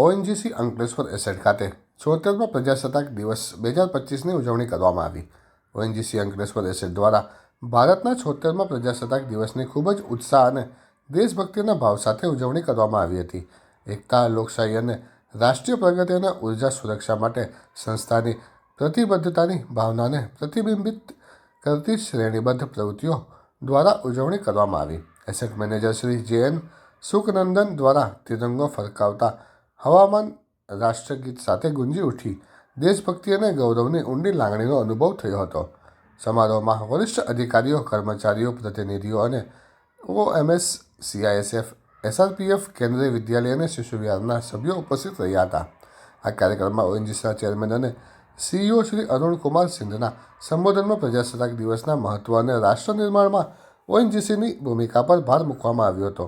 ONGC Ankleshwar asset ખાતે છોતેરમાં પ્રજાસત્તાક દિવસ બે હજાર પચીસની ઉજવણી કરવામાં આવી. ઓએનજીસી અંકલેશ્વર એસેટ દ્વારા ભારતના છોતેરમાં પ્રજાસત્તાક દિવસની ખૂબ જ ઉત્સાહ અને દેશભક્તિના ભાવ સાથે ઉજવણી કરવામાં આવી હતી. એકતા, લોકશાહી અને રાષ્ટ્રીય પ્રગતિ અને ઊર્જા સુરક્ષા માટે સંસ્થાની પ્રતિબદ્ધતાની ભાવનાને પ્રતિબિંબિત કરતી શ્રેણીબદ્ધ પ્રવૃત્તિઓ દ્વારા ઉજવણી કરવામાં આવી. એસેટ મેનેજર શ્રી જે એન સુખનંદન દ્વારા તિરંગો ફરકાવતા હવામાન રાષ્ટ્રગીત સાથે ગુંજી ઉઠી દેશભક્તિ અને ગૌરવની ઊંડી લાગણીનો અનુભવ થયો હતો. સમારોહમાં વરિષ્ઠ અધિકારીઓ, કર્મચારીઓ, પ્રતિનિધિઓ અને ઓએમએસ, સીઆઈએસએફ, એસઆરપીએફ, કેન્દ્રીય વિદ્યાલય અને શિશુ વિહારના સભ્યો ઉપસ્થિત રહ્યા હતા. આ કાર્યક્રમમાં ઓએનજીસીના ચેરમેન અને સીઈઓ શ્રી અરુણકુમાર સિંધના સંબોધનમાં પ્રજાસત્તાક દિવસના મહત્વ અને રાષ્ટ્ર નિર્માણમાં ઓએનજીસીની ભૂમિકા પર ભાર મૂકવામાં આવ્યો હતો.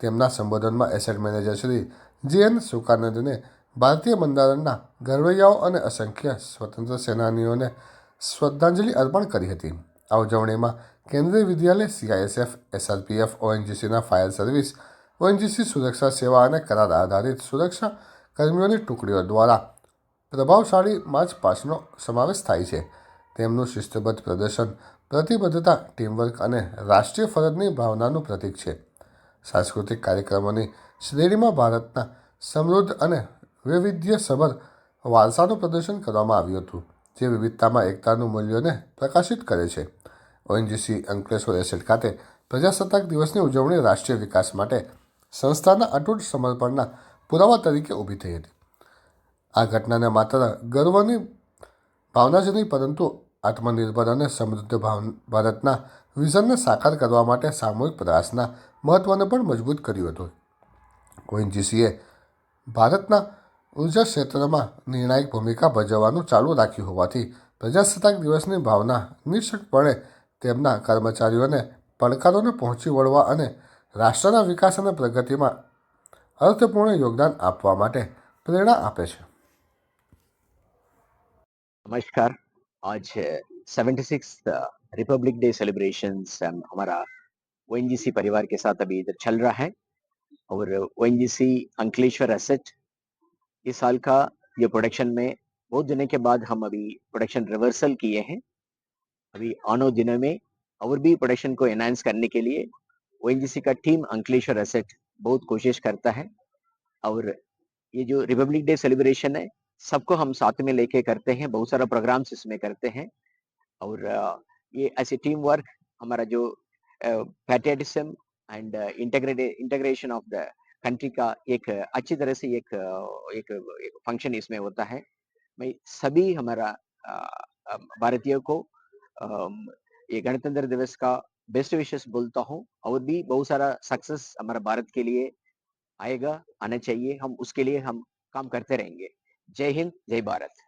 તેમના સંબોધનમાં એસેટ મેનેજર શ્રી જે એન સુકાનંદને ભારતીય બંધારણના ઘરવૈયાઓ અને અસંખ્ય સ્વતંત્ર સેનાનીઓને શ્રદ્ધાંજલિ અર્પણ કરી હતી. આ ઉજવણીમાં કેન્દ્રીય વિદ્યાલય સીઆઈએસએફ એસઆરપીએફ ઓએનજીસીના ફાયર સર્વિસ ઓએનજીસી સુરક્ષા સેવા અને કરાર આધારિત સુરક્ષા કર્મીઓની ટુકડીઓ દ્વારા પ્રભાવશાળી માર્ચ પાસ્ટનો સમાવેશ થાય છે. તેમનું શિસ્તબદ્ધ પ્રદર્શન, પ્રતિબદ્ધતા, ટીમવર્ક અને રાષ્ટ્રીય ફરજની ભાવનાનું પ્રતીક છે. સાંસ્કૃતિક કાર્યક્રમોની શ્રેણીમાં ભારતના સમૃદ્ધ અને વૈવિધ્યસભર વારસાનું પ્રદર્શન કરવામાં આવ્યું હતું, જે વિવિધતામાં એકતાનું મૂલ્યોને પ્રકાશિત કરે છે. ઓએનજીસી અંકલેશ્વર એસેટ ખાતે પ્રજાસત્તાક દિવસની ઉજવણી રાષ્ટ્રીય વિકાસ માટે સંસ્થાના અતૂટ સમર્પણના પુરાવા તરીકે ઊભી થઈ હતી. આ ઘટનાને માત્ર ગર્વની ભાવના જ નહીં, પરંતુ આત્મનિર્ભર અને સમૃદ્ધ ભારતના વિઝનને સાકાર કરવા માટે સામૂહિક પ્રયાસના મહત્ત્વને પણ મજબૂત કર્યું હતું. ઓએનજીસીએ ભારતના ઊર્જા ક્ષેત્રમાં નિર્ણાયક ભૂમિકા ભજવવાનું ચાલુ રાખ્યું હોવાથી પ્રજાસત્તાક દિવસની ભાવના નિશ્ચિતપણે તેમના કર્મચારીઓને પડકારોને પહોંચી વળવા અને રાષ્ટ્રના વિકાસ અને પ્રગતિમાં અર્થપૂર્ણ યોગદાન આપવા માટે પ્રેરણા આપે છે. નમસ્કાર. આજ seventy six republic day celebrations અમારા ओएनजीसी परिवार के साथ अभी इधर चल रहा है और ओ अंकलेश्वर एसेट इस साल का ये प्रोडक्शन में बहुत दिनों के बाद हम अभी प्रोडक्शन रिवर्सल किए हैं। अभी आनो दिनों में और भी प्रोडक्शन को एनहांस करने के लिए ओएनजीसी का टीम अंकलेश्वर एसेट बहुत कोशिश करता है और ये जो रिपब्लिक डे सेलिब्रेशन है, सबको हम साथ में लेके करते हैं, बहुत सारा प्रोग्राम्स इसमें करते हैं और ये ऐसे टीम वर्क हमारा जो patriotism and integrate integration of the country का एक अच्छी तरह से एक एक, एक फ़ंक्शन इसमें होता है। मैं सभी हमारा भारतीयों को ये गणतंत्र दिवस का बेस्ट विशेष बोलता हूँ। और भी बहुत सारा सक्सेस हमारा भारत के लिए आएगा आना चाहिए। हम उसके लिए हम काम करते रहेंगे। जय हिंद जय भारत।